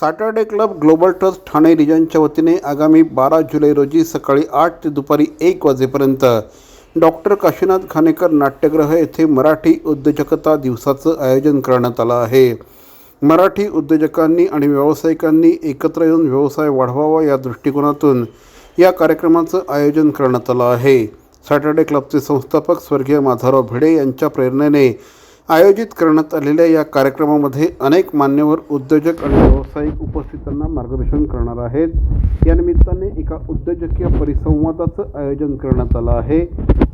Saturday club global trust Thane रिजनच्या वतीने आगामी बारा जुलै रोजी सकाळी आठ ते दुपारी एक वाजेपर्यंत डॉक्टर काशीनाथ खानेकर नाट्यगृह येथे मराठी उद्योजकता दिवसाचं आयोजन करण्यात आलं आहे. मराठी उद्योजकांनी आणि व्यावसायिकांनी एकत्र येऊन व्यवसाय वाढवावा या दृष्टिकोनातून या कार्यक्रमाचं आयोजन करण्यात आलं आहे. सॅटर्डे क्लबचे संस्थापक स्वर्गीय माधवराव भिडे यांच्या प्रेरणेने आयोजित करण्यात आलेल्या या कार्यक्रमामध्ये अनेक मान्यवर उद्योजक आणि व्यावसायिक उपस्थितांना मार्गदर्शन करणार आहेत. या निमित्ताने एका उद्योजकीय परिसंवादाचं आयोजन करण्यात आलं आहे.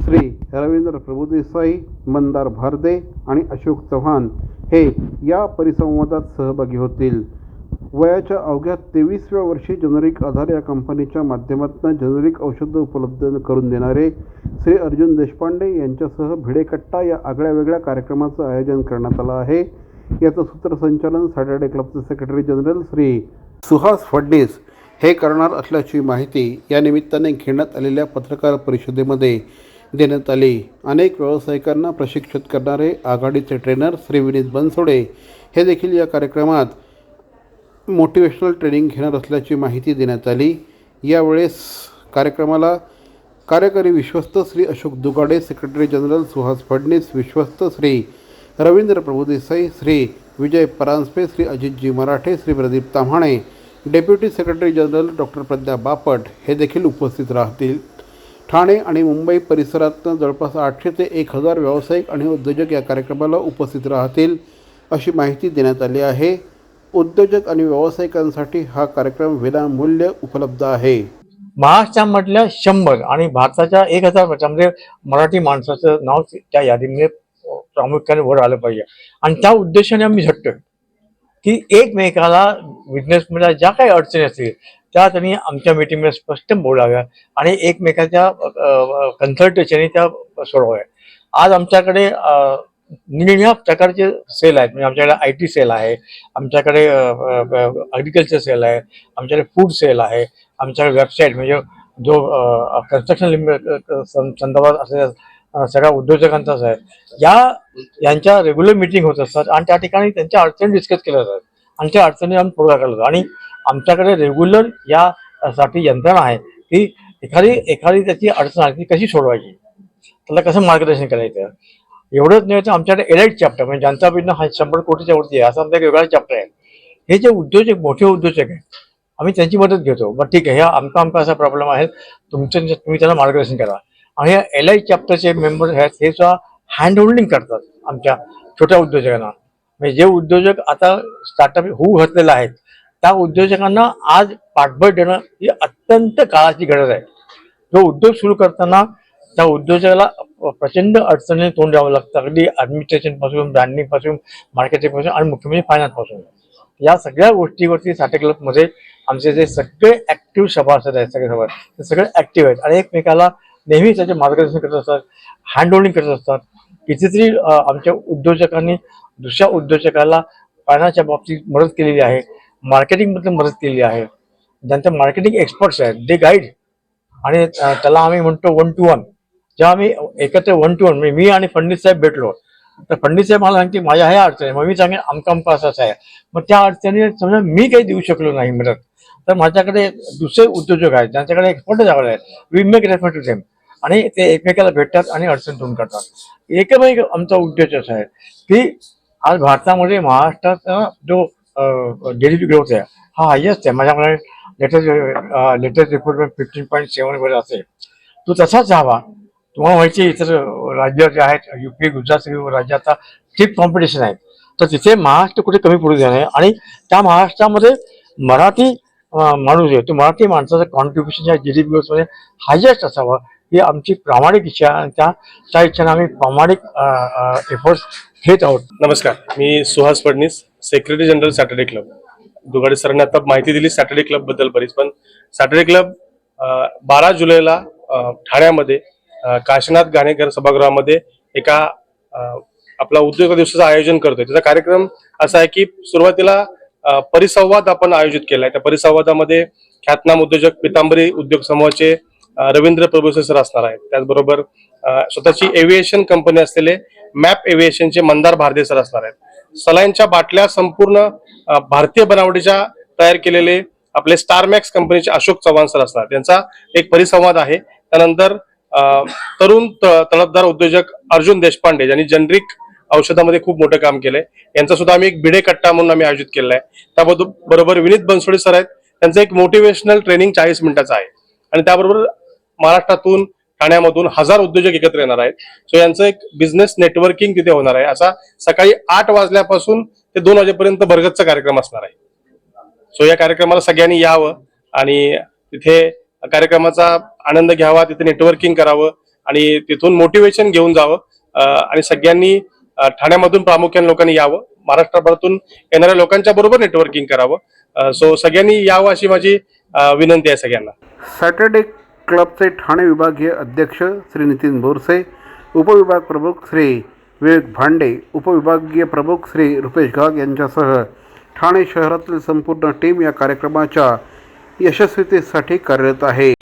श्री रवींद्र प्रभुदेसाई मंदार भारदे आणि अशोक चव्हाण हे या परिसंवादात सहभागी होतील. वयाच्या अवघ्या तेवीसव्या वर्षी जेनेरिक आधार या कंपनीच्या माध्यमातून जेनेरिक औषधं उपलब्ध करून देणारे श्री अर्जुन देशपांडे यांच्यासह भिडेकट्टा या आगळ्या वेगळ्या कार्यक्रमाचं आयोजन करण्यात आलं आहे. याचं सूत्रसंचालन सॅटर्डे क्लबचे सेक्रेटरी जनरल श्री सुहास फडणीस हे करणार असल्याची माहिती या निमित्ताने घेण्यात आलेल्या पत्रकार परिषदेमध्ये देण्यात आली. अनेक व्यावसायिकांना प्रशिक्षित करणारे आघाडीचे ट्रेनर श्री विनीत बनसोडे हे देखील या कार्यक्रमात मोटिवेशनल ट्रेनिंग घेणार असल्याची माहिती देण्यात आली. यावेळेस कार्यक्रमाला कार्यकारी विश्वस्त श्री अशोक दुगाडे सेक्रेटरी जनरल सुहास फडणीस विश्वस्त Shri Ravindra Prabhudesai Shri Vijay Paranjpe Shri Ajitji Marathe Shri Pradeep Tamhane deputy secretary general doctor Pragya Bapat हे देखील उपस्थित राहतील. ठाणे आणि मुंबई परिसरातनं जवळपास आठशे ते एक हजार व्यावसायिक आणि उद्योजक या कार्यक्रमाला उपस्थित राहतील अशी माहिती देण्यात आली आहे. उद्योजक आणि व्यावसायिकांसाठी हा कार्यक्रम विनामूल्य उपलब्ध आहे. महाराष्ट्रामधल्या शंभर आणि भारताच्या एक हजार म्हणजे मराठी माणसाचं नाव त्या यादीमध्ये प्रामुख्याने वर आलं पाहिजे. आणि त्या उद्देशाने आम्ही झटतोय की एकमेकाला बिझनेसमध्ये ज्या काही अडचणी असतील त्या त्यांनी आमच्या मीटिंगमध्ये स्पष्ट बोलाव्या आणि एकमेकाच्या कन्सल्टेशनने त्या सोडवाव्या आज आमच्याकडे अ, प्रकारचे सेल आहेत. म्हणजे आमच्याकडे आय टी सेल आहे आमच्याकडे ॲग्रिकल्चर सेल आहे आमच्याकडे फूड सेल आहे आमच्याकडे वेबसाईट म्हणजे जो कन्स्ट्रक्शन संदर्भात असलेल्या सगळ्या उद्योजकांचाच आहे. या यांच्या रेग्युलर मिटिंग होत असतात आणि त्या ठिकाणी त्यांच्या अडचणी डिस्कस केल्या जातात. आणि त्या अडचणी आम्ही पुढं केला जातो. आणि आमच्याकडे रेग्युलर यासाठी यंत्रणा आहे की एखादी एखादी त्याची अडचण आली ती कशी सोडवायची? त्याला कसं मार्गदर्शन करायचं? एवढंच नाही तर आमच्याकडे एलाईट चॅप्टर म्हणजे जनता बिझनेस हा शंभर कोटीच्या वरती आहे असं आमचा एक वेगळा चॅप्टर आहे. हे जे उद्योजक मोठे उद्योजक आहेत आम्ही त्यांची मदत घेतो. मग ठीक आहे ह्या आमचा आमचा असा प्रॉब्लेम आहे. तुमचं तुम्ही त्याला मार्गदर्शन करा. आणि या एल आय चॅप्टरचे मेंबर आहेत हे सुद्धा हँड होल्डिंग करतात आमच्या छोट्या उद्योजकांना. म्हणजे जे उद्योजक आता स्टार्टअप होऊ घातलेलं आहेत त्या उद्योजकांना आज पाठबळ देणं ही अत्यंत काळाची गरज आहे. जो उद्योग सुरू करताना त्या उद्योजकाला प्रचंड अडचणीने तोंड द्यावं लागतं. अगदी ॲडमिनिस्ट्रेशनपासून ब्रँडिंगपासून मार्केटिंगपासून आणि मुख्य म्हणजे फायनान्सपासून. या सगळ्या गोष्टीवरती साठे क्लबमध्ये आमचे जे सगळे ऍक्टिव्ह सभासद आहेत सगळे सभा ते सगळे ऍक्टिव्ह आहेत. आणि एकमेकाला नेहमी त्याचे मार्गदर्शन करत असतात हँड होल्डिंग करत असतात. कितीतरी आमच्या उद्योजकांनी दुसऱ्या उद्योजकाला फायनान्सच्या बाबतीत मदत केलेली आहे. मार्केटिंगबद्दल मदत केलेली आहे. ज्यांचे मार्केटिंग एक्सपर्ट्स आहेत दे गाईड आणि त्याला आम्ही म्हणतो वन टू वन जेव्हा आम्ही एकत्र वन टू वन मी आणि फडणीस साहेब भेटलो. तर फडणीस साहेब मला सांगते माझ्या ह्या अडचणी. मग मी सांगेन आमका अमका असाच आहे मग त्या अडचणी समजा मी काही देऊ शकलो नाही मदत. तर माझ्याकडे दुसरे उद्योजक आहेत ज्यांच्याकडे एक्सपर्ट जागा आहेत we make refer to them आणि ते एकमेकाला भेटतात आणि अडचण दूर करतात. एकमेक आमचा उद्देशच आहे की आज भारतामध्ये महाराष्ट्राचा जो जी डी पी ग्रोथ आहे हा हायेस्ट आहे. माझ्याकडे latest latest report fifteen point seven वर असेल. तो तसाच हवा तुम्हाला माहिती आहे, इतर राज्य जे आहेत युपी गुजरात सगळी राज्य आता ठीक कॉम्पिटिशन आहे. तर तिथे महाराष्ट्र कुठे कमी पडू देणार आहे आणि त्या महाराष्ट्रामध्ये मराठी माणूस आहे तो मराठी माणसाचं कॉन्ट्रीब्युशन या जी डी पी ग्रोथमध्ये हायेस्ट असावं ही आमची प्रामाणिक इच्छा आणि त्या त्या इच्छेनं आम्ही प्रामाणिक एफर्ट्स घेत आहोत. नमस्कार मी Suhas Phadnis secretary general Saturday club Dugade सरांनी आता माहिती दिली सॅटर्डे क्लबबद्दल बरीच पण सॅटर्डे क्लब बारा जुलैला ठाण्यामध्ये काशीनाथ गाणेकर सभागृहामध्ये एका आपला उद्योग दिवसाचं आयोजन करतोय. त्याचा कार्यक्रम असा आहे की सुरुवातीला परिसंवाद आपण आयोजित केलाय. त्या परिसंवादामध्ये ख्यातनाम उद्योजक पितांबरी उद्योग समूहाचे रवींद्र प्रभुसे सर असणार आहेत. त्याचबरोबर स्वतःची एव्हिएशन कंपनी असलेले मॅप एव्हिएशनचे मंदार भारदे सर असणार आहेत. सलाईनच्या बाटल्या संपूर्ण भारतीय बनावटीच्या तयार केलेले आपले स्टारमॅक्स कंपनीचे अशोक चव्हाण सर असणार त्यांचा एक परिसंवाद आहे. त्यानंतर तरुण त- तळपदार उद्योजक अर्जुन देशपांडे यांनी जनरिक औषधामध्ये खूप मोठं काम केलंय. यांचा सुद्धा आम्ही एक भिडे कट्टा म्हणून आम्ही आयोजित केलेला आहे त्याबरोबर बरोबर विनीत बनसोडे सर आहेत. त्यांचं एक मोटिवेशनल ट्रेनिंग चाळीस मिनिटाचं आहे. आणि त्याबरोबर महाराष्ट्रातून ठाण्यामधून हजार उद्योजक एकत्र येणार आहेत. सो यांचं एक बिझनेस नेटवर्किंग तिथे होणार आहे. असा सकाळी आठ वाजल्यापासून ते दोन वाजेपर्यंत भरगतचा कार्यक्रम असणार आहे. सो या कार्यक्रमाला सगळ्यांनी यावं आणि तिथे कार्यक्रमाचा आनंद घ्यावा तिथे नेटवर्किंग करावं आणि तिथून मोटिवेशन घेऊन जावं. आणि सगळ्यांनी ठाण्यामधून प्रामुख्याने लोकांनी यावं. महाराष्ट्रभरातून येणाऱ्या लोकांच्या बरोबर नेटवर्किंग करावं. सो सगळ्यांनी यावं अशी माझी विनंती आहे सगळ्यांना. सॅटर्डे क्लबचे ठाणे विभागीय अध्यक्ष श्री नितीन बोरसे उपविभाग प्रमुख श्री विवेक भांडे उपविभागीय प्रमुख श्री रुपेश घाग यांच्यासह ठाणे शहरातील संपूर्ण टीम या कार्यक्रमाच्या यशस्वीतेसाठी कार्यरत आहे.